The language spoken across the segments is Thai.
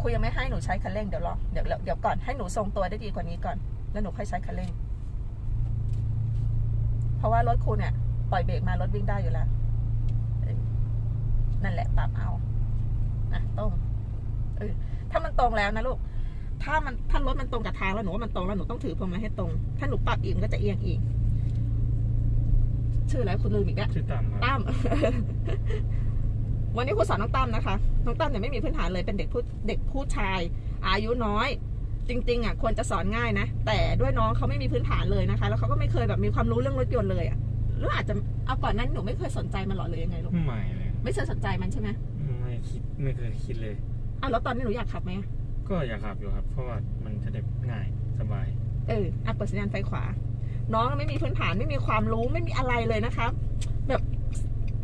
ครูยังไม่ให้หนูใช้คันเร่งเดี๋ยวรอเดี๋ยวเดี๋ยวก่อนให้หนูทรงตัวได้ดีกว่านี้ก่อน แล้วหนูค่อยใช้คันเร่ง เพราะว่ารถครูเนี่ยปล่อยเบรกมารถวิ่งได้อยู่แล้วเออนั่นแหละปรับเอาอะตรงเออถ้ามันตรงแล้วนะลูก ถ้ามันถ้ารถมันตรงกับทางแล้วหนูว่ามันตรงแล้วหนูต้องถือพวงมาลัยให้ตรง ถ้าหนูปรับอีกมันก็จะเอียงอีก ชื่ออะไรคุณลืมอีกแล้วชื่อตั้มครับตั้ม วันนี้ครูสอนน้องตั้มนะคะ น้องตั้มเนี่ยไม่มีพื้นฐานเลยเป็นเด็กผู้เด็กผู้ชาย อายุน้อย จริงๆอะควรจะสอนง่ายนะ แต่ด้วยน้องเขาไม่มีพื้นฐานเลยนะคะ แล้วเขาก็ไม่เคยแบบมีความรู้เรื่องรถยนต์เลยอะหรืออาจจะเอาก่อนนั้นหนูไม่เคยสนใจมันหรอเลยยังไงลูกไม่เลยไม่เคยสนใจมันใช่ไหมไม่คิดไม่เคยคิดเลยอ้าวแล้วตอนนี้หนูอยากขับไหมก็อยากขับอยู่ครับ เพราะว่ามันจะได้ง่ายสบาย เอออะเปิดสัญญาณไฟขวา น้องไม่มีพื้นฐานไม่มีความรู้ไม่มีอะไรเลยนะคะแบบ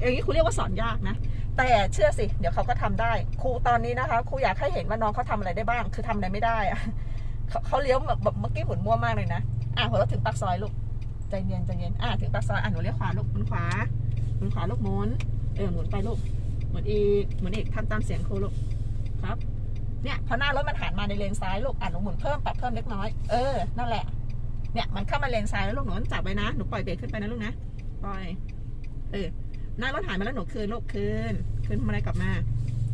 อย่างนี้ครูเรียกว่าสอนยากนะ แต่เชื่อสิ เดี๋ยวเขาก็ทำได้ ครูตอนนี้นะคะครูอยากให้เห็นว่าน้องเขาทำอะไรได้บ้าง คือทำอะไรไม่ได้อะเขาเลี้ยวแบบเมื่อกี้หมุนมั่วมากเลยนะ อะพอเราถึงปากซอยลูก ใจเย็นใจเย็น อะถึงปากซอย อะหนูเลี้ยวขวาลูกหมุนขวาหมุนขวาลูกหมุน เออหมุนไปลูก หมุนอีก หมุนอีกทำตามเสียงครูลูก ครับ เนี่ยพอหน้ารถมันหันมาในเลนซ้ายลูก อะหนูหมุนเพิ่มปรับเพิ่มเล็กน้อย เออ นั่นแหละ เนี่ยมันเข้ามาเลนซ้ายแล้วลูกหนูจับไว้นะ หนูปล่อยเบรกขึ้นไปนะลูกนะ ปล่อย เออหน้ารถหันมาแล้วหนูคืนลูกคืน คืนทำอะไรกลับมา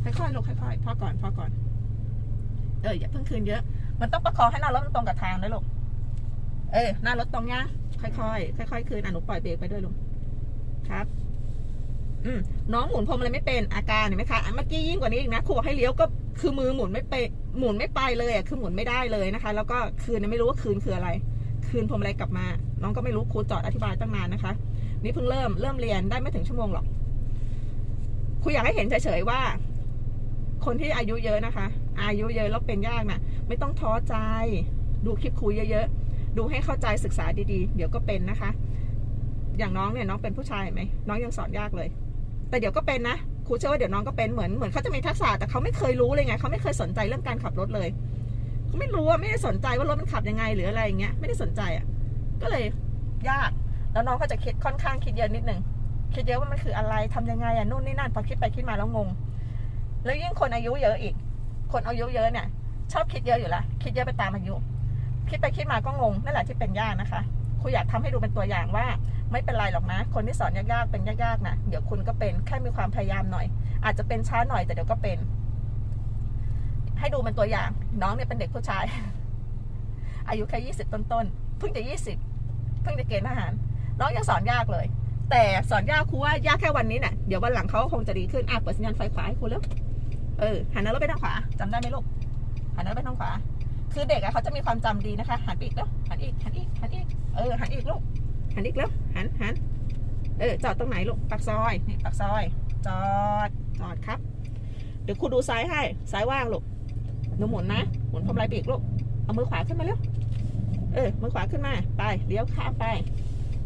ค่อยๆลูกค่อยๆพ่อก่อนพ่อก่อน เอออย่าเพิ่งคืนเยอะ มันต้องประคองให้หน้ารถมันตรงกับทางนะลูกเออหน้ารถตรงยังค่อยๆค่อยๆคืนอะหนูปล่อยเบรกไปด้วยลูกครับ อืมน้องหมุนพรมอะไรไม่เป็นอาการเห็นไหมคะเมื่อกี้ยิ่งกว่านี้อีกนะครูบอกให้เลี้ยวก็คือมือหมุนไม่ไปหมุนไม่ไปเลยอะคือหมุนไม่ได้เลยนะคะ แล้วก็คืนไม่รู้ว่าคืนคืออะไร คืนพรมอะไรกลับมา น้องก็ไม่รู้ครูจอดอธิบายตั้งนานนะคะ นี่เพิ่งเริ่มเริ่มเรียนได้ไม่ถึงชั่วโมงหรอก ครูอยากให้เห็นเฉยๆว่า คนที่อายุเยอะนะคะ อายุเยอะแล้วเป็นยากนะ่ะ ไม่ต้องท้อใจ ดูคลิปครูเยอะๆ ดูให้เข้าใจศึกษาดีๆ เดี๋ยวก็เป็นนะคะ อย่างน้องเนี่ยน้องเป็นผู้ชายไหมน้องยังสอนยากเลย แต่เดี๋ยวก็เป็นนะครูเชื่อว่าเดี๋ยวน้องก็เป็นเหมือนเหมือนเขาจะมีทักษะแต่เขาไม่เคยรู้เลยไงเขาไม่เคยสนใจเรื่องการขับรถเลยเขาไม่รู้อะไม่ได้สนใจว่ารถมันขับยังไงหรืออะไรอย่างเงี้ยไม่ได้สนใจอะก็เลยยากแล้วน้องก็จะคิดค่อนข้างคิดเยอะนิดนึง คิดเยอะว่ามันคืออะไรทำยังไงอะนู่นนี่นั่นพอคิดไปคิดมาแล้วงง แล้วยิ่งคนอายุเยอะอีก คนอายุเยอะเนี่ย ชอบคิดเยอะอยู่ละคิดเยอะไปตามอายุ คิดไปคิดมาก็งงนั่นแหละที่เป็นยากนะคะครูอยากทำให้ดูเป็นตัวอย่างว่า ไม่เป็นไรหรอกนะ คนที่สอนยากๆเป็นยากๆนะเดี๋ยวคุณก็เป็นแค่มีความพยายามหน่อย อาจจะเป็นช้าหน่อยแต่เดี๋ยวก็เป็น ให้ดูเป็นตัวอย่าง น้องเนี่ยเป็นเด็กผู้ชาย อายุแค่ยี่สิบต้นๆเพิ่งจะยี่สิบเพิ่งจะเกณฑ์ทหารน้องยังสอนยากเลย แต่สอนยากครูว่ายากแค่วันนี้เนี่ยเดี๋ยววันหลังเขาคงจะดีขึ้นอะเปิดสัญญาณไฟขวาให้ครูแล้วเออหันหน้ารถไปทางขวาจำได้ไหมลูกหันหน้าไปทางขวา คือเด็กอะเขาจะมีความจำดีนะคะ หันไปอีกแล้วหันอีกหันอีกหันอีกเออหันอีกลูกหันอีกแล้วหันหันเออจอดตรงไหนลูกปากซอยนี่ปากซอย จอดจอดครับ เดี๋ยวครูดูซ้ายให้ซ้ายว่างลูกหนูหมุนนะหมุนพรมลายปีกลูกเอามือขวาขึ้นมาเร็วเออมือขวาขึ้นมาไปเลี้ยวข้ามไป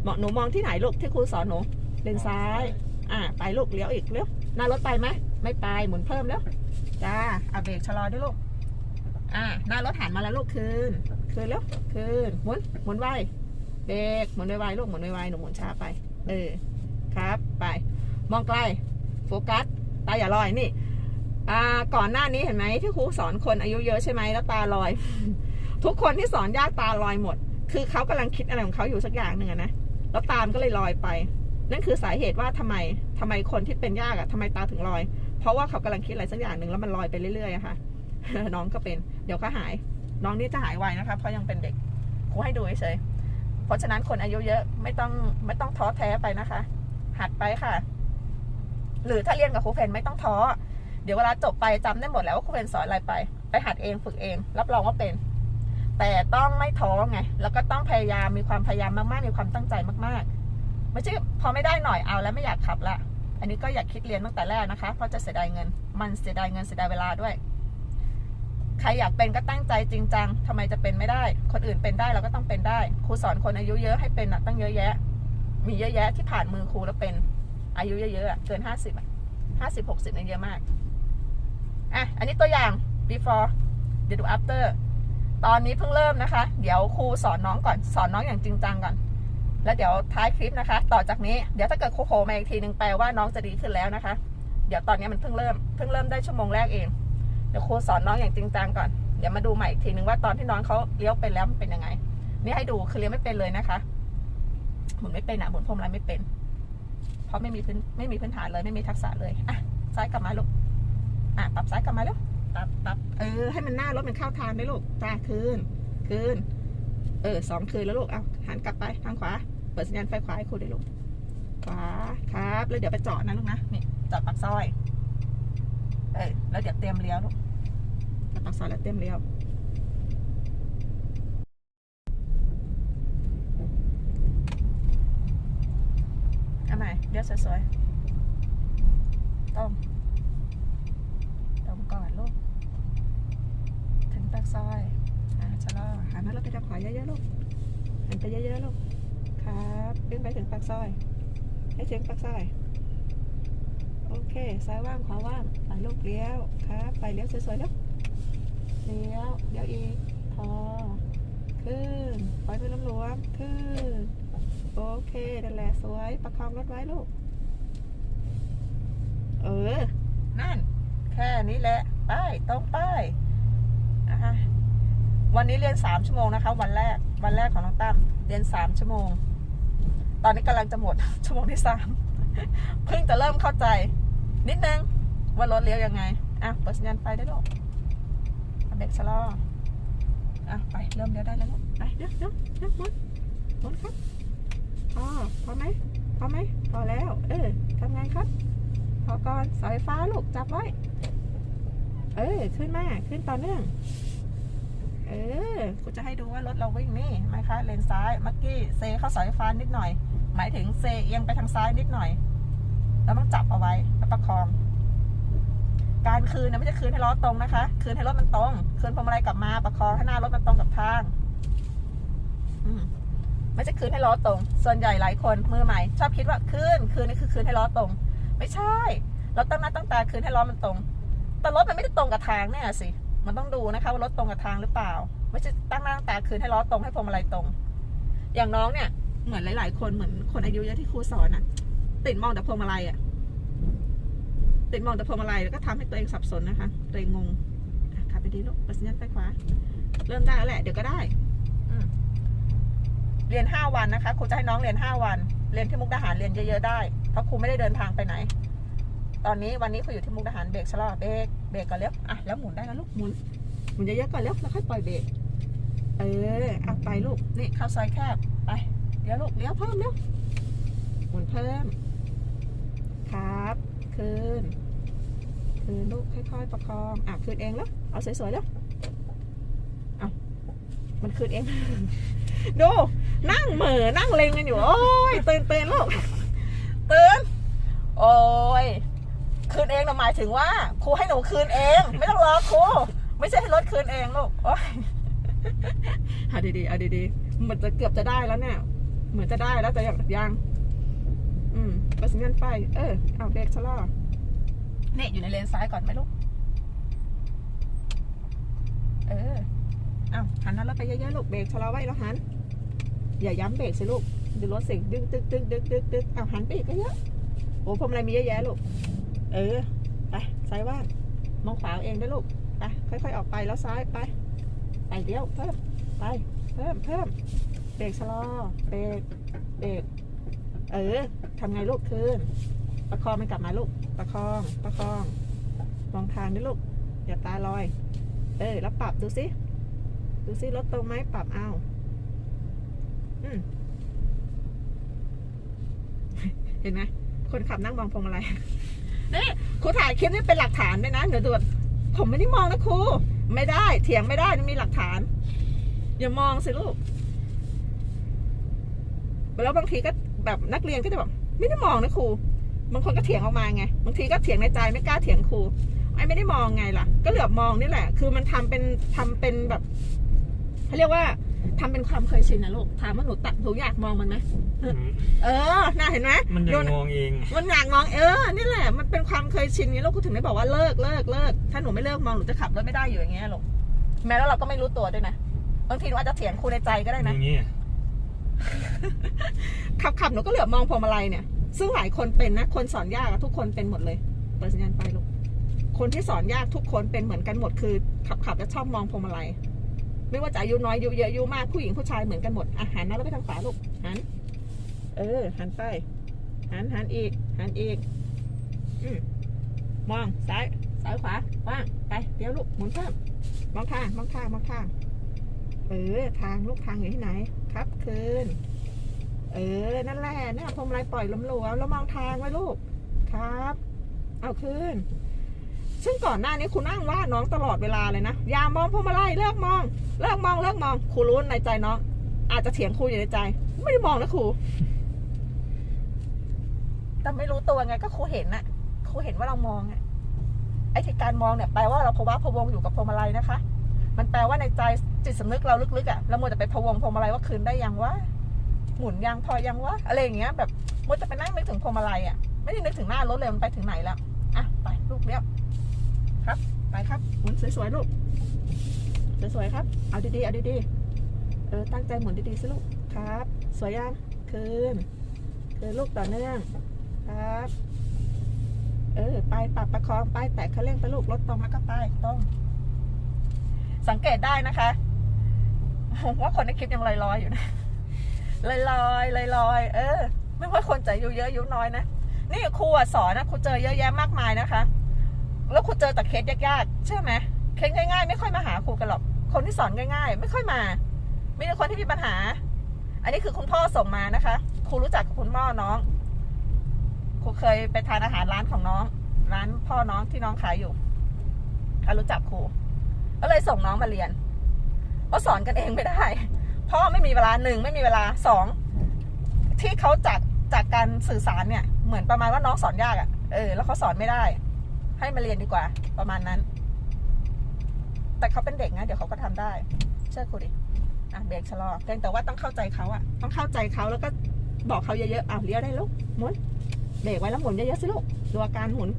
มาะหนูมองที่ไหนลูกที่ครูสอนหนูเลนซ้าย อ่าไปลูกเลี้ยวอีกเร็วหน้ารถไปไหมไม่ไปหมุนเพิ่มแล้วจ้าเอาเบรกชะลอด้วยลูกอ่าหน้ารถหันมาแล้วลูกคืนคืนแล้วคืนหมุนหมุนไวเบรกหมุนไวๆลูกหมุนไวๆหนูหมุนช้าไป เออครับไปมองไกลโฟกัสตาอย่าลอยนี่อ่าก่อนหน้านี้เห็นไหมที่ครูสอนคนอายุเยอะใช่ไหมแล้วตาลอย ทุกคนที่สอนยากตาลอยหมด คือเขากำลังคิดอะไรของเขาอยู่สักอย่างหนึ่งนะ แล้วตามก็เลยลอยไป นั่นคือสาเหตุว่าทำไมทำไมคนที่เป็นยากอะทำไมตาถึงลอย เพราะว่าเขากำลังคิดอะไรสักอย่างหนึ่งแล้วมันลอยไปเรื่อยๆอะค่ะ น้องก็เป็น เดี๋ยวก็หาย น้องนี่จะหายไวนะคะ เพราะยังเป็นเด็กครูให้ดูเฉยๆเพราะฉะนั้นคนอายุเยอะไม่ต้องไม่ต้องท้อแท้ไปนะคะ หัดไปค่ะ หรือถ้าเรียนกับครูเพนไม่ต้องท้อ เดี๋ยวเวลาจบไปจำได้หมดแล้วว่าครูเพนสอนอะไรไป ไปหัดเองฝึกเอง รับรองว่าเป็น แต่ต้องไม่ท้อไง แล้วก็ต้องพยายามมีความพยายามมากๆ มีความตั้งใจมากๆ ไม่ใช่พอไม่ได้หน่อยเอาแล้วไม่อยากขับละ อันนี้ก็อยากคิดเรียนตั้งแต่แรกนะคะ เพราะจะเสียดายเงิน มันเสียดายเงินเสียดายเวลาด้วย ใครอยากเป็นก็ตั้งใจจริงจังทำไมจะเป็นไม่ได้ คนอื่นเป็นได้เราก็ต้องเป็นได้ ครูสอนคนอายุเยอะให้เป็นอะตั้งเยอะแยะ มีเยอะแยะที่ผ่านมือครูแล้วเป็น อายุเยอะๆเกินห้าสิบห้าสิบหกสิบเนี่ยเยอะมาก อะ อันนี้ตัวอย่าง before เดี๋ยวดู after ตอนนี้เพิ่งเริ่มนะคะ เดี๋ยวครูสอนน้องก่อนสอนน้องอย่างจริงจังก่อน แล้วเดี๋ยวท้ายคลิปนะคะ ต่อจากนี้เดี๋ยวถ้าเกิดครูโผล่มาอีกทีนึงแปลว่าน้องจะดีขึ้นแล้วนะคะ เดี๋ยวตอนนี้มันเพิ่งเริ่มเพิ่งเริ่มได้ชั่วโมงแรกเองเดี๋ยวครูสอนน้องอย่างจริงจังก่อนเดี๋ยวมาดูใหม่อีกทีนึงว่าตอนที่น้องเขาเลี้ยวเป็นแล้วมันเป็นยังไง นี่ให้ดูคือเลี้ยวไม่เป็นเลยนะคะหมุนไม่เป็นอะหมุนพวงมาลัยไม่เป็น เพราะไม่มีพื้นไม่มีพื้นฐานเลยไม่มีทักษะเลยอะซ้ายกลับมาลูกอะปรับซ้ายกลับมาลูก ปรับปรับเออ ให้มันหน้ารถมันเข้าทางได้ลูกตาคืน คืน เออสองคืนแล้วลูก เอาหันกลับไปทางขวา เปิดสัญญาณไฟขวาให้ครูด้วยลูก ขวา ครับ แล้วเดี๋ยวไปจอดนะลูกนะ นี่ จอดปากซอย เออ แล้วเดี๋ยวเตรียมเลี้ยวลูกจอดปากซอยแล้วเตรียมเลี้ยว เอาใหม่เลี้ยวสวยๆตรงตรงก่อนลูก ถึงปา กซอยอ่าชะลอหันหน้ารถไปทางขวาเยอะๆลูกหันไปเยอะๆลูกครับขึ้นไปถึงปากซอย ให้ถึงปากซอย โอเคซ้ายว่างขวาว่างไปลูกเลี้ยวครับ ไปเลี้ยวสวยๆลูกเลี้ยวเลี้ยวอีกพอขึ้นปล่อยมือน้ำหลวมขึ้นโอเคนั่นแหละสวยประคองรถไว้ลูก เออ นั่น แค่นี้แหละ ไป ตรงไป อะวันนี้เรียนสามชั่วโมงนะคะ วันแรกวันแรกของน้องตั้มเรียนสามชั่วโมง ตอนนี้กำลังจะหมดชั่วโมงที่สามเพิ่งจะเริ่มเข้าใจ นิดนึงว่ารถเลี้ยวยังไงอะเปิดสัญญาณไฟได้ลูกเบรกชะลออะไปเริ่มเลี้ยวได้แล้วลูกไปเดี๋ยวเดี๋ยวเดี๋ยวหมุนหมุนครับพอพอไหมพอไหมพอแล้ว เออทำไงครับ พอก่อนสาไฟฟ้าลูกจับไว้ เออ ขึ้นมาขึ้นต่อเนื่อง เออกูจะให้ดูว่ารถเราวิ่งนี่ห็นไหมคะเลนซ้ายเมื่อกี้เซเข้าสาไฟฟ้านิดหน่อย หมายถึงเซเอียงไปทางซ้ายนิดหน่อย แล้วต้องจับเอาไว้แล้วประคอง การคืนนะไม่ใช่คืนให้ล้อตรงนะคะ คืนให้รถมันตรง คืนพวงมาลัยกลับมาประคองให้หน้ารถมันตรงกับทางอืมไม่ใช่คืนให้ล้อตรง ส่วนใหญ่หลายคนมือใหม่ ชอบคิดว่าคืนคืนนี่คือคืนให้ล้อตรง ไม่ใช่ เราตั้งหน้าตั้งตาคืนให้ล้อมันตรง แต่รถมันไม่ได้ตรงกับทางเนี่ยสิ มันต้องดูนะคะว่ารถตรงกับทางหรือเปล่า ไม่ใช่ตั้งหน้าตั้งตาคืนให้ล้อตรงให้พวงมาลัยตรง อย่างน้องเนี่ย เหมือนหลาย ๆ คนเหมือนคนอายุเยอะที่ครูสอนอะติดมองแต่พวงมาลัยอะติดมองแต่พวงมาลัยแล้วก็ทำให้ตัวเองสับสนนะคะ ตัวเองงงอะขับไปดีลูกเปิดสัญญาณไฟขวา เริ่มได้แล้วแหละ เดี๋ยวก็ได้อืมเรียน5วันนะคะครูจะให้น้องเรียน5วัน เรียนที่มุกดาหารเรียนเยอะๆได้ เพราะครูไม่ได้เดินทางไปไหน ตอนนี้วันนี้ครูอยู่ที่มุกดาหารเบรกชะลอเบรกเบรกก่อนเร็วอะแล้วหมุนได้แล้วลูกหมุนหมุนเยอะๆก่อนเร็วแล้วค่อยปล่อยเบรกเออเอาไปลูกนี่เข้าซอยแคบไปเดี๋ยวลูกเลี้ยวเพิ่มเร็วหมุนเพิ่ม ครับคืนคืนลูกค่อยๆประคองอะคืนเองแล้วเอาสวยๆแล้วเอามันคืนเองดูนั่งเหม่อนั่งเลงกันอยู่ โอ้ยตื่นตื่นลูกตื่นโอ้ย คืนเองนะหมายถึงว่าครูให้หนูคืนเอง ไม่ต้องรอครูไม่ใช่ให้รถคืนเองลูกโอ้ยเอาดีๆเอาดีๆเหมือนจะเกือบจะได้แล้วเนี่ยเหมือนจะได้แล้วแต่ยังยังอืมเปิดสัญญาณไฟเออเอาเบรกชะลอเนี่ยอยู่ในเลนซ้ายก่อนไหมลูกเออเอาหันหน้ารถไปเยอะๆลูกเบรกชะลอไว้แล้วหันอย่าย้ำเบรกสิลูกดูรถสิดึงตึ๊กตึ๊กดึ๊กดึ๊กดึ๊กเอาหันไปอีกเยอะโอ้พวงมาลัยมีเยอะแยะลูก เออ ไปซ้ายว่างมองขวาเองได้ลูก ไป ค่อย ๆ ออกไปแล้วซ้ายไป ไปเดี๋ยวเพิ่มไป เพิ่มเพิ่มเบรกชะลอ เบรก เบรก เออทำไงลูกคืน ประคองมันกลับมาลูก ประคอง ประคอง มองทางด้วยลูก อย่าตาลอย เออ แล้วปรับดูสิดูสิรถตรงไหมปรับเอาอืมเห็นไหมคนขับนั่งมองพวงมาลัย นี่ครูถ่ายคลิปนี่เป็นหลักฐานด้วยนะเดี๋ยวดูแบบผมไม่ได้มองนะครูไม่ได้เถียงไม่ได้มีหลักฐานอย่ามองสิลูกแล้วบางทีก็แบบนักเรียนก็จะแบบไม่ได้มองนะครูบางคนก็เถียงออกมาไงบางทีก็เถียงในใจไม่กล้าเถียงครูไอ้ไม่ได้มองไงล่ะ ก็เหลือบมองนี่แหละ คือมันทำเป็นทำเป็นแบบเขาเรียกว่า ทำเป็นความเคยชินนะลูกถามว่าหนูตัดหนูอยากมองมันไหมอืมเออน่าเห็นไหมมันยัโดงนมองเอง มันอยากมองเออนี่แหละ มันเป็นความเคยชินนี้ลูกกูถึงได้บอกว่าเลิกเลิกเลิกถ้าหนูไม่เลิกมองหนูจะขับรถไม่ได้อยู่อย่างเงี้ยลูกแม้แล้วเราก็ไม่รู้ตัวด้วยนะบางทีหนูอาจจะเถียงครูในใจก็ได้อนะย่างนี้ขับขับหนูก็เหลือบมองพวงมาลัยเนี่ย ซึ่งหลายคนเป็นนะ คนสอนยากอะทุกคนเป็นหมดเลยเปิดสัญญาณไฟลูกคนที่สอนยากทุกคนเป็นเหมือนกันหมดคือ ขับขับแล้วชอบมองพวงมาลัย ไม่ว่าจะอายุน้อยอายุเยอะอายุมากผู้หญิงผู้ชายเหมือนกันหมดอาหารนะแล้วไปทางขวาลูกหัน เออหันไปหันหันอีกหันอีกอืมมองซ้ายซ้ายขวาว่างไปเดี๋ยวลูกหมุนเพิ่มมองทางมองทางมองทางเออทางลูกทางอยู่ที่ไหน ครับคืนเออ นั่นแหละเนี่ยพวงมาลัยปล่อยลมหลวมแล้วมองทางไว้ลูก ครับ เอาคืน ซึ่งก่อนหน้านี้คุณนั่งว่าน้องตลอดเวลาเลยนะอย่ามองพวงมาลัยเลิกมอง เลิกมองเลิกมองครูรู้ในใจน้อง อาจจะเถียงครูอยู่ในใจ ไม่ได้มองนะครูแต่ไม่รู้ตัวไงก็ครูเห็นน่ะครูเห็นว่าเรามองอะไอ้ที่การมองเนี่ยแปลว่าเราภาวะพะวงอยู่กับพวงมาลัยนะคะ มันแปลว่าในใจจิตสำนึกเราลึกๆอะเรามัวแต่ไปพะวงพวงมาลัยว่าคืนได้ยังวะหมุนยังพอยังวะอะไรอย่างเงี้ย แบบมัวแต่ไปนั่งนึกถึงพวงมาลัยอะไม่ได้นึกถึงหน้ารถเลยมันไปถึงไหนแล้วอะไปลูกเลี้ยว ครับ ไปครับหมุนสวยๆลูก สวยๆครับ เอาดีๆ เอาดีๆ เออ ตั้งใจหมุนดีๆสิลูก ครับ สวยยังคืนคืนลูกต่อเนื่อง ครับ เออ ไปปรับประคองไป แตะคันเร่งไปลูก รถตรงแล้วก็ไปตรง สังเกตได้นะคะผมว่าคนในคลิปยังลอยๆอยู่นะลอยๆลอยๆเออ ไม่ว่าคนจะอายุเยอะอายุน้อยนะ นี่ครูสอนนะครูเจอเยอะแยะมากมายนะคะ แล้วครูเจอแต่เคสยากๆใช่อไหมเคสง่ายๆ ไม่ค่อยมาหาครูกันหรอก คนที่สอนง่าย ๆ ไม่ค่อยมามีแต่คนที่มีปัญหา อันนี้คือคุณพ่อส่งมานะคะครูรู้จักกับคุณพ่อน้องครูเคยไปทานอาหารร้านของน้อง ร้านพ่อน้องที่น้องขายอยู่เขารู้จักครูก็เลยส่งน้องมาเรียนเพราะสอนกันเองไม่ได้พ่อไม่มีเวลาหนึ่งไม่มีเวลาสองที่เขาจากจากการสื่อสารเนี่ย เหมือนประมาณว่าน้องสอนยากอะ่ะเออแล้วเขาสอนไม่ได้ ให้มาเรียนดีกว่า ประมาณนั้น แต่เขาเป็นเด็กนะ เดี๋ยวเขาก็ทำได้ เชื่อครูดิอะเบรกชะลอเพียงแต่ว่าต้องเข้าใจเขาอะต้องเข้าใจเขาแล้วก็บอกเขาเยอะๆอะเลี้ยวได้ลูกหมุนเบรกไว้แล้วหมุนเยอะๆสิลูกดูอาการหมุน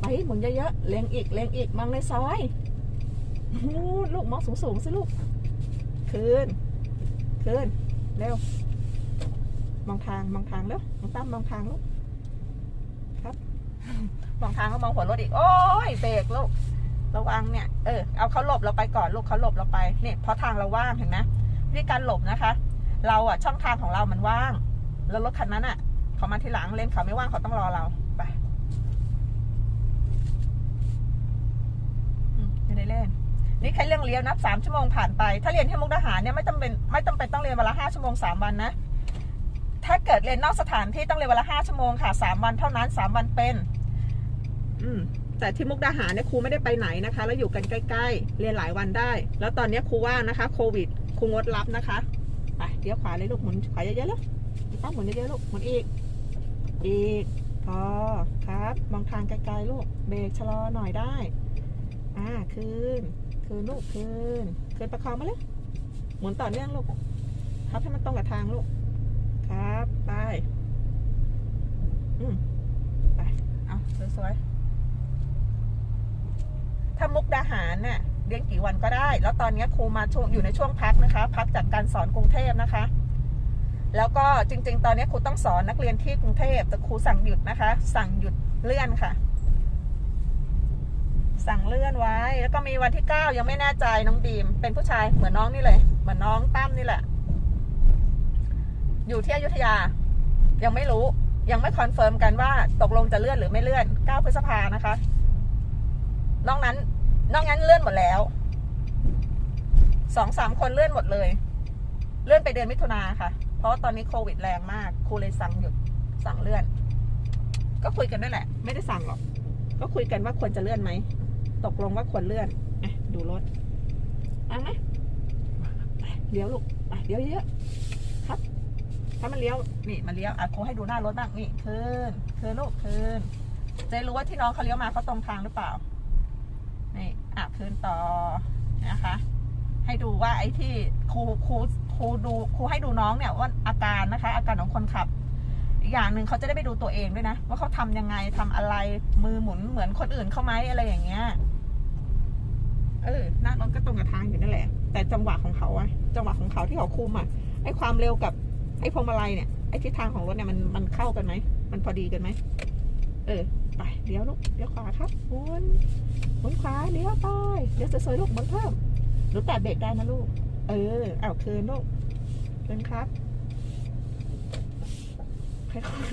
ไปหมุนเยอะๆเล็งอีกเล็งอีกมองในซอยหูลูกมองสูงๆสิลูกคืนคืนเร็วมองทางมองทางเร็วมองตั้มมองทางลูกครับ มองทางก็มองหัวรถอีก โอ้ยเบรกลูกระวังเนี่ย เออ เอาเขาหลบเราไปก่อนลูกเขาหลบเราไป เนี่ยเพราะทางเราว่างเห็นไหมวิธีการหลบนะคะ เราอะช่องทางของเรามันว่าง แล้วรถคันนั้นอะเขามาที่หลังเลนเขาไม่ว่างเขาต้องรอเรา ไปไม่ได้เล่น นี่แค่เรื่องเลี้ยวนับสามชั่วโมงผ่านไป ถ้าเรียนที่มุกดาหารเนี่ยไม่จำเป็นไม่จำเป็นต้องเรียนวันละห้าชั่วโมงสามวันนะ ถ้าเกิดเรียนนอกสถานที่ต้องเรียนวันละห้าชั่วโมงค่ะสามวันเท่านั้นสามวันเป็น อืมแต่ที่มุกดาหารเนี่ยครูไม่ได้ไปไหนนะคะ แล้วอยู่กันใกล้ ๆ เรียนหลายวันได้ แล้วตอนนี้ครูว่างนะคะโควิดครูงดรับนะคะไปเดี๋ยวขวาเลยลูกหมุนขวาเยอะๆแล้วต้องหมุนเยอะๆลูกหมุนอีก อีกพอครับ มองทางไกลๆลูกเบรกชะลอหน่อยได้ อ่าคืนคืนลูกคืนคืนประคองมาเลยหมุนต่อเนื่องลูกครับให้มันตรงกับทางลูกครับไปอืมไปเอาสวยๆ ถ้ามุกดาหารเนี่ยเรียนกี่วันก็ได้ แล้วตอนนี้ครูมาช่วงอยู่ในช่วงพักนะคะ พักจากการสอนกรุงเทพนะคะ แล้วก็จริง ๆ ตอนนี้ครูต้องสอนนักเรียนที่กรุงเทพแต่ครูสั่งหยุดนะคะ สั่งหยุดเลื่อนค่ะ สั่งเลื่อนไว้ แล้วก็มีวันที่เก้ายังไม่แน่ใจน้องดีม เป็นผู้ชายเหมือนน้องนี่เลย เหมือนน้องตั้มนี่แหละ อยู่ที่อยุธยา ยังไม่รู้ยังไม่คอนเฟิร์มกันว่าตกลงจะเลื่อนหรือไม่เลื่อน 9 พฤษภานะคะ นอกนั้น นอกนั้นเลื่อนหมดแล้ว สองสามคนเลื่อนหมดเลย เลื่อนไปเดือนมิถุนาค่ะ เพราะตอนนี้โควิดแรงมาก ครูเลยสั่งหยุด สั่งเลื่อน ก็คุยกันด้วยแหละ ไม่ได้สั่งหรอก ก็คุยกันว่าควรจะเลื่อนไหม ตกลงว่าควรเลื่อนอะดูรถเอาไหมเลี้ยวลูกเลี้ยวเยอะครับ ถ้ามันเลี้ยว นี่มันเลี้ยว อะครูให้ดูหน้ารถบ้าง นี่คืนคืนลูกคืนจะรู้ว่าที่น้องเขาเลี้ยวมาเขาตรงทางหรือเปล่า นี่อะคืนต่อนะคะ ให้ดูว่าไอ้ที่ครูครูครูดูครูให้ดูน้องเนี่ยว่าอาการนะคะ อาการของคนขับอีกอย่างหนึ่งเขาจะได้ไปดูตัวเองด้วยนะ ว่าเขาทำยังไงทำอะไรมือหมุนเหมือนคนอื่นเขาไหมอะไรอย่างเงี้ยเออหน้ารถก็ตรงกับทางอยู่นั่นแหละ แต่จังหวะของเขาอะจังหวะของเขาที่เขาคุมอะไอ้ความเร็วกับไอ้พวงมาลัยเนี่ยไอ้ทิศทางของรถเนี่ยมันมันเข้ากันไหมมันพอดีกันไหมเออ ไปเลี้ยวลูกเลี้ยวขวาครับหมุนหมุนขวาเลี้ยวไปเลี้ยวสวยๆลูกหมุนเพิ่มหรือแตะเบรกได้นะลูก เออเอาคืนลูกคืนครับค่อย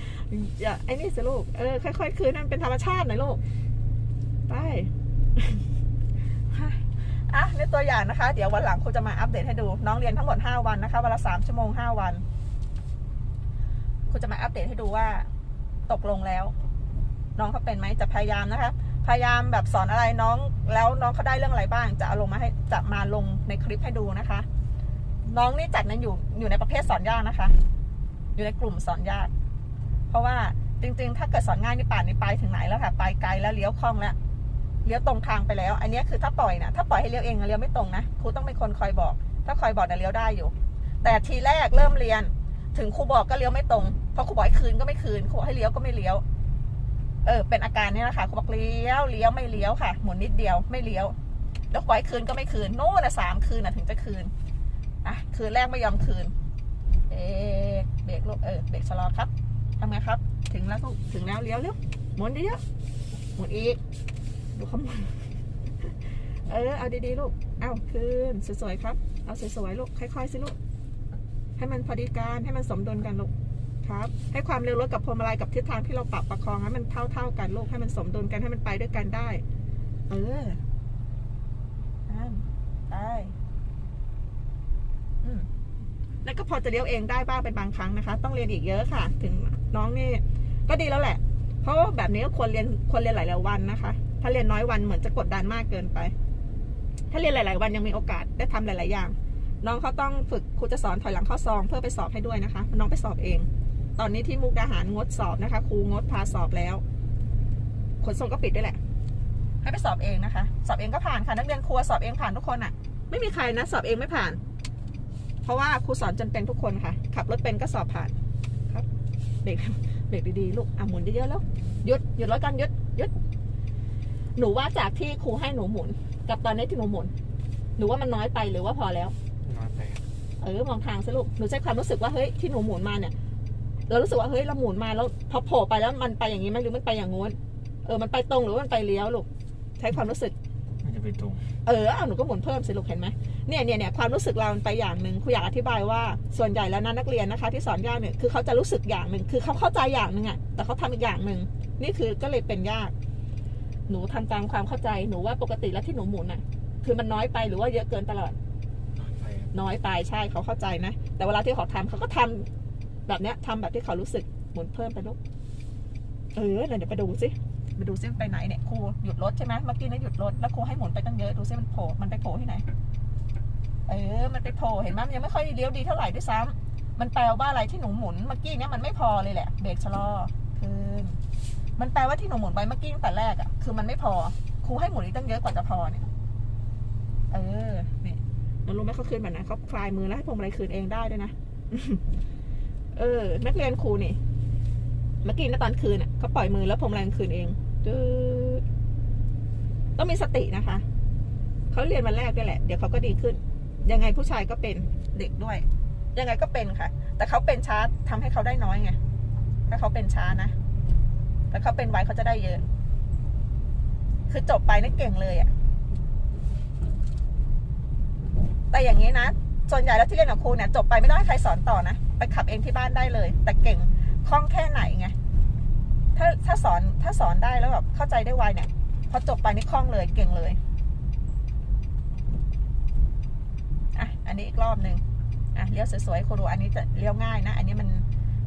ๆอย่าไอ้นี่สิลูกเออค่อยๆคืนให้มันเป็นธรรมชาติหน่อยลูกไปอะในตัวอย่างนะคะ เดี๋ยววันหลังครูจะมาอัปเดตให้ดู น้องเรียนทั้งหมด 5 วันนะคะวันละ3ชั่วโมง 5 วันครูจะมาอัปเดตให้ดูว่าตกลงแล้ว น้องเขาเป็นไหมจะพยายามนะคะ พยายามแบบสอนอะไรน้อง แล้วน้องเขาได้เรื่องอะไรบ้าง จะเอาลงมาให้จะมาลงในคลิปให้ดูนะคะ น้องนี่จัดนั้นอยู่อยู่ในประเภทสอนยากนะคะ อยู่ในกลุ่มสอนยาก เพราะว่าจริง ๆ ถ้าเกิดสอนง่ายนี่ป่านนี้ไปถึงไหนแล้วค่ะ ไปไกลแล้วเลี้ยวคล่องแล้วเลี้ยวตรงทางไปแล้ว อันนี้คือถ้าปล่อยนะถ้าปล่อยให้เลี้ยวเองเลี้ยวไม่ตรงนะครูต้องเป็นคนคอยบอก ถ้าคอยบอกนะเลี้ยวได้อยู่ แต่ทีแรกเริ่มเรียน ถึงครูบอกก็เลี้ยวไม่ตรงพราะครูบอกให้คืนก็ไม่คืนครูบอกให้เลี้ยวก็ไม่เลี้ยว เออเป็นอาการนี้นะคะครูบอกเลี้ยวเลี้ยวไม่เลี้ยวค่ะ หมุนนิดเดียวไม่เลี้ยว แล้วครูบอกให้คืนก็ไม่คืนโน่นนะสามคืนนะถึงจะคืนอะคืนแรกไม่ยอมคืนเบรกเบรกลูกเออเบรกชะลอครับทำไงครับ ถึงแล้วลูกถึงแล้วเลี้ยวเร็วหมุนเยอะหมุนอีก ดูเขาหมุนเออเอาดีๆลูกเอาคืนสวยๆครับ เอาสวยๆลูกค่อยๆสิลูกให้มันพอดีการให้มันสมดุลกันลูก ครับ ให้ความเร็วรถกับพวงมาลัยกับทิศทางที่เราปรับประคองให้มันเท่าๆกันลูกให้มันสมดุลกันให้มันไปด้วยกันได้ เออนั่นไปอืมแล้วก็พอจะเลี้ยวเองได้บ้างเป็นบางครั้งนะคะ ต้องเรียนอีกเยอะค่ะ ถึงน้องนี่ก็ดีแล้วแหละ เพราะว่าแบบนี้ก็ควรเรียนควรเรียนหลายๆวันนะคะ ถ้าเรียนน้อยวันเหมือนจะกดดันมากเกินไป ถ้าเรียนหลาย ๆ วันยังมีโอกาสได้ทำหลาย ๆ อย่าง น้องเขาต้องฝึกครูจะสอนถอยหลังเข้าซองเพื่อไปสอบให้ด้วยนะคะ น้องไปสอบเอง ตอนนี้ที่มุกดาหารงดสอบนะคะ ครูงดพาสอบแล้ว ขนส่งก็ปิดด้วยแหละ ให้ไปสอบเองนะคะ สอบเองก็ผ่านค่ะนักเรียนครัวสอบเองผ่านทุกคนอะ่ะ ไม่มีใครนะสอบเองไม่ผ่าน เพราะว่าครูสอนจนเป็นทุกคนค่ะ ขับรถเป็นก็สอบผ่านครับเบรกเบรกดีๆลูกอะหมุนเยอะๆแล้วหยุดหยุดรถกันหยุดหยุดหนูว่าจากที่ครูให้หนูหมุน กับตอนนี้ที่หนูหมุน หนูว่ามันน้อยไปหรือว่าพอแล้วน้อยไปครับเออมองทางสิลูกหนูใช้ความรู้สึกว่าเฮ้ยที่หนูหมุนมาเนี่ย เรารู้สึกว่าเฮ้ยเราหมุนมาแล้วพอโผล่ไปแล้วมันไปอย่างนี้ไหมหรือมันไปอย่างงู้นเออมันไปตรงหรือว่ามันไปเลี้ยวลูกใช้ความรู้สึกมันจะไปตรงเออเอาหนูก็หมุนเพิ่มสิลูกเห็นไหมเนี่ยเนี่ยเนี่ยความรู้สึกเรามันไปอย่างหนึ่งครูอยากอธิบายว่าส่วนใหญ่แล้วนะนักเรียนนะคะ ที่สอนยากเนี่ยคือเขาจะรู้สึกอย่างหนึ่งคือเขาเข้าใจอย่างหนึ่งอะแต่เขาทำอีกอย่างหนึ่งนี่คือก็เลยเป็นยาก หนูทำตามความเข้าใจหนูว่าปกติแล้วที่หนูหมุนอะคือมันน้อยไปหรือว่าเยอะเกินตลอดน้อยไปครับน้อยไปใช่เขาเข้าใจนะ แต่เวลาที่เขาทำเขาก็ทำ แบบเนี้ยทำแบบที่เขารู้สึกหมุนเพิ่มไปลูกเออเดี๋ยวไปดูสิไปดูซิมันไปไหนเนี่ยครูหยุดรถใช่ไหมเมื่อกี้นะหยุดรถแล้วครูให้หมุนไปตั้งเยอะดูซิมันโผล่มันไปโผล่ที่ไหน เออ มันไปโผล่เห็นไหมมันยังไม่ค่อยเลี้ยวดีเท่าไหร่ด้วยซ้ำมันแปลว่าอะไรที่หนูหมุนเมื่อกี้เนี้ยมันไม่พอเลยแหละเบรกชะลอคืนมันแปลว่าที่หนูหมุนไปเมื่อกี้ตั้งแต่แรกอะคือมันไม่พอครูให้หมุนอีกตั้งเยอะกว่าจะพอเนี่ยเออเนี่ยเรารู้ไหมเขาคืนแบบไหนเขาคลายมือแล้วให้พวงมาลัยคืนเองได้ด้วยนะ เออ นักเรียนครูนี่ เมื่อกี้นะตอนคืนอะเขาปล่อยมือแล้วพวงมาลัยคืนเองต้องมีสตินะคะ เขาเรียนวันแรกด้วยแหละ เดี๋ยวเขาก็ดีขึ้น ยังไงผู้ชายก็เป็นเด็กด้วย ยังไงก็เป็นค่ะ แต่เขาเป็นช้าทำให้เขาได้น้อยไง ถ้าเขาเป็นช้านะ แต่เขาเป็นไวเขาจะได้เยอะ คือจบไปนี่เก่งเลยอะ่ะ แต่อย่างนี้นะ ส่วนใหญ่แล้วที่เรียนกับครูเนี่ยจบไปไม่ต้องให้ใครสอนต่อนะ ไปขับเองที่บ้านได้เลย แต่เก่งคล่องแค่ไหนไงถ้าถ้าสอนถ้าสอนได้แล้วแบบเข้าใจได้ไวเนี่ยพอจบไปนี่คล่องเลยเก่งเลยอะอันนี้อีกรอบหนึ่งอะเลี้ยวสวยๆครูดูอันนี้จะเลี้ยวง่ายนะ อันนี้มัน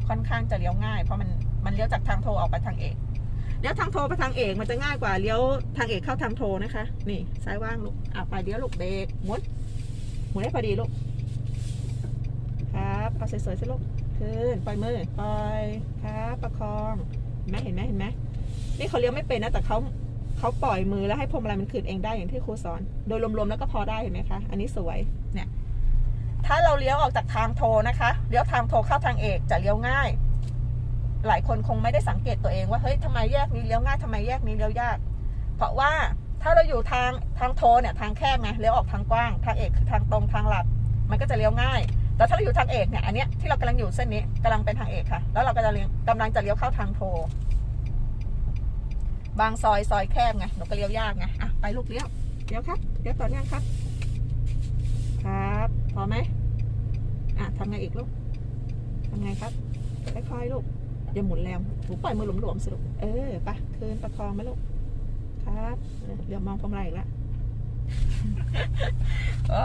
ค่อนข้างจะเลี้ยวง่าย เพราะมันมันเลี้ยวจากทางโทออกไปทางเอกเลี้ยวทางโทไปทางเอกมันจะง่ายกว่าเลี้ยวทางเอกเข้าทางโทนะคะ นี่ซ้ายว่างลูกอะไปเลี้ยวลูกเบรกหมุนหมุนให้พอดีลูก ครับเอาสวยๆสิลูกขึ้นปล่อยมือปล่อยครับประคองเห็นไหมเห็นไหมเห็นไหมนี่เขาเลี้ยวไม่เป็นนะแต่เขาเขาปล่อยมือแล้วให้พวงมาลัยมันคืนเองได้อย่างที่ครูสอน โดยรวมๆแล้วก็พอได้เห็นไหมคะ อันนี้สวยเนี่ยถ้าเราเลี้ยวออกจากทางโทนะคะเลี้ยวทางโทเข้าทางเอกจะเลี้ยวง่าย หลายคนคงไม่ได้สังเกตตัวเองว่าเฮ้ยทำไมแยกนี้เลี้ยวง่ายทำไมแยกนี้เลี้ยวยาก เพราะว่าถ้าเราอยู่ทางทางโทเนี่ยทางแคบไงเลี้ยวออกทางกว้าง ทางเอกคือทางตรงทางหลัก มันก็จะเลี้ยวง่าย แต่ถ้าเราอยู่ทางเอกเนี่ย อันเนี้ยที่เรากำลังอยู่เส้นนี้กำลังเป็นทางเอกค่ะ แล้วเรากำลังเลี้ยวกำลังจะเลี้ยวเข้าทางโท บางซอยซอยแคบไงหนูก็เลี้ยวยากไงอะไปลูกเลี้ยวเลี้ยวครับเลี้ยวต่อเนื่องครับ ครับพอไหมอะทำไงอีกลูกทำไงครับค่อยๆลูกอย่าหมุนแรงหนูปล่อยมือหลวมๆสิลูกเออไปคืนประคองไหมลูกครับเดี๋ยวมองพวงมาลัยอีกแล้วโอ้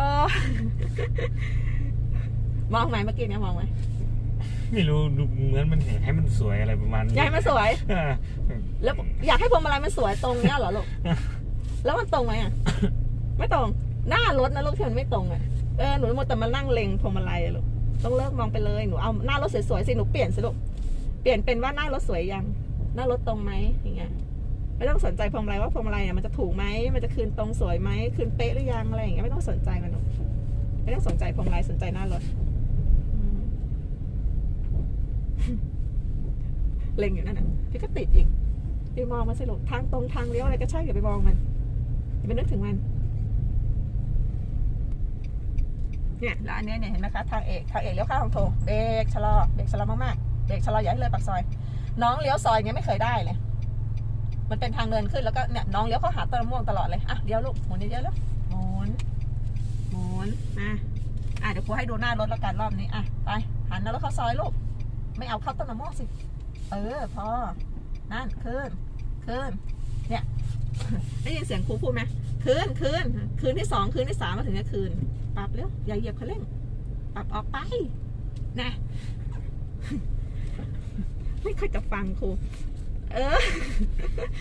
มองไหมเมื่อกี้เนี่ยมองไหมไม่รู้ดูเหมือนมันเห็นให้มันสวยอะไรประมาณนี้อยากให้มันสวย อ่าแล้วอยากให้พวงมาลัยมันสวยตรงเนี้ยเหรอลูก แล้วมันตรงไหมอะ ไม่ตรง หน้ารถนะลูกที่มันไม่ตรงอะ เออหนูมัวแต่มานั่งเล็งพวงมาลัยอะลูก ต้องเลิกมองไปเลย หนูเอาหน้ารถสวยๆสิ หนูเปลี่ยนสิลูก เปลี่ยนเป็นว่าหน้ารถสวยยัง หน้ารถตรงไหมอย่างเงี้ย ไม่ต้องสนใจพวงมาลัยว่าพวงมาลัยเนี่ยมันจะถูกไหม มันจะคืนตรงสวยไหม คืนเป๊ะหรือยังอะไรอย่างเงี้ยไม่ต้องสนใจมันหรอกไม่ต้องสนใจพวงมาลัยสนใจหน้ารถอืม เล็งอยู่นั่นน่ะพี่ก็ติดอีกไปมองมันสิลูกทางตรงทางเลี้ยวอะไรก็ใช่อย่าไปมองมันอย่าไปนึกถึงมันเนี่ยแล้วอันเนี้ยเนี่ยเห็นไหมคะทางเอกทางเอกเลี้ยวเข้าทางโทเบรกชะลอเบรกชะลอมากๆเบรกชะลออย่าให้เลยปากซอย น้องเลี้ยวซอยเนี้ยไม่เคยได้เลยมันเป็นทางเดินขึ้นแล้วก็เนี่ยน้องเลี้ยวเข้าหาต้นมะม่วงตลอดเลยอะเลี้ยวลูกหมุนเยอะๆแล้วหมุนหมุนมาอะเดี๋ยวครูให้ดูหน้ารถแล้วกันรอบนี้อะไปหันหน้ารถเข้าซอยลูกไม่เอาเข้าต้นมะม่วงสิ เออ พอ นั่นคืนคืนเนี่ยได้ยินเสียงครูพูดไหมคืนคืนคืนที่สองคืนที่สามมาถึงจะคืน ปรับเร็วอย่าเหยียบคันเร่ง ปรับออกไป นะ ไม่เคยจะฟังครูเออ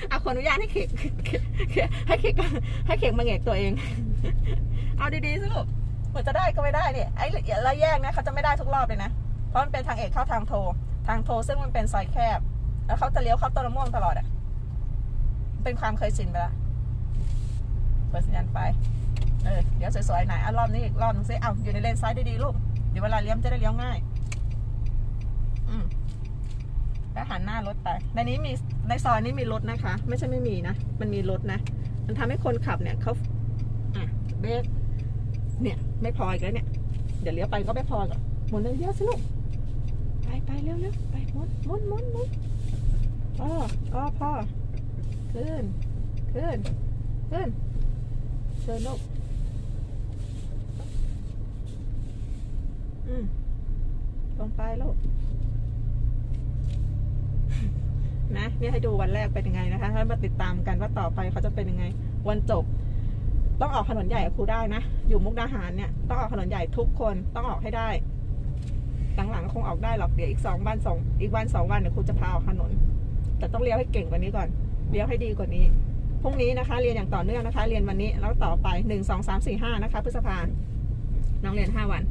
เอาคนอนุญาตให้เขกให้เขกให้เขกมาแงกตัวเอง เอาดีๆสิลูกเหมือนจะได้ก็ไม่ได้เนี่ยไอ้ระแยกนะเขาจะไม่ได้ทุกรอบเลยนะ เพราะมันเป็นทางเอกเข้าทางโท ทางโทซึ่งมันเป็นซอยแคบ แล้วเขาจะเลี้ยวเข้าต้นมะม่วงตลอดอะ เป็นความเคยชินไปละเปิดสัญญาณไฟเออเดี๋ยวสวยๆหน่อยอะรอบนี้อีกรอบนึงสิเอาอยู่ในเลนซ้ายดีๆลูก เดี๋ยวเวลาเลี้ยวจะได้เลี้ยวง่าย อืมแล้วหันหน้ารถไป ในนี้มีในซอยนี้มีรถนะคะ ไม่ใช่ไม่มีนะ มันมีรถนะ มันทำให้คนขับเนี่ยเขาอะเบรกเนี่ย ไม่พออีกแล้วเนี่ย เดี๋ยวเลี้ยวไปก็ไม่พอหรอกหมุนเยอะๆสิลูก ไปไปเร็วเร็วไปมุนมุนมุนมุนอ๋ออ๋อพ่อขึ้นขึ้นขึ้นเชิญลูกอืมลงไปลูกนะนี่ให้ดูวันแรกเป็นยังไงนะคะแล้มาติดตามกันว่าต่อไปเขาจะเป็นยังไง วันจบ ต้องออกถนนใหญ่กับครูได้นะ อยู่มุกดาหารเนี่ย ต้องออกถนนใหญ่ทุกคนต้องออกให้ได้ หลังๆก็คงออกได้หรอกเดี๋ยวอีกสองวันสองอีกวันสองวันเดี๋ยวครูจะพาออกถนน แต่ต้องเลี้ยวให้เก่งกว่านี้ก่อนเลี้ยวให้ดีกว่านี้พรุ่งนี้นะคะ เรียนอย่างต่อเนื่องนะคะ เรียนวันนี้แล้วต่อไปหนึ่งสองสามสี่ห้านะคะพฤษภาน้องเรียนห้าวัน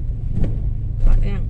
ต่อเนื่อง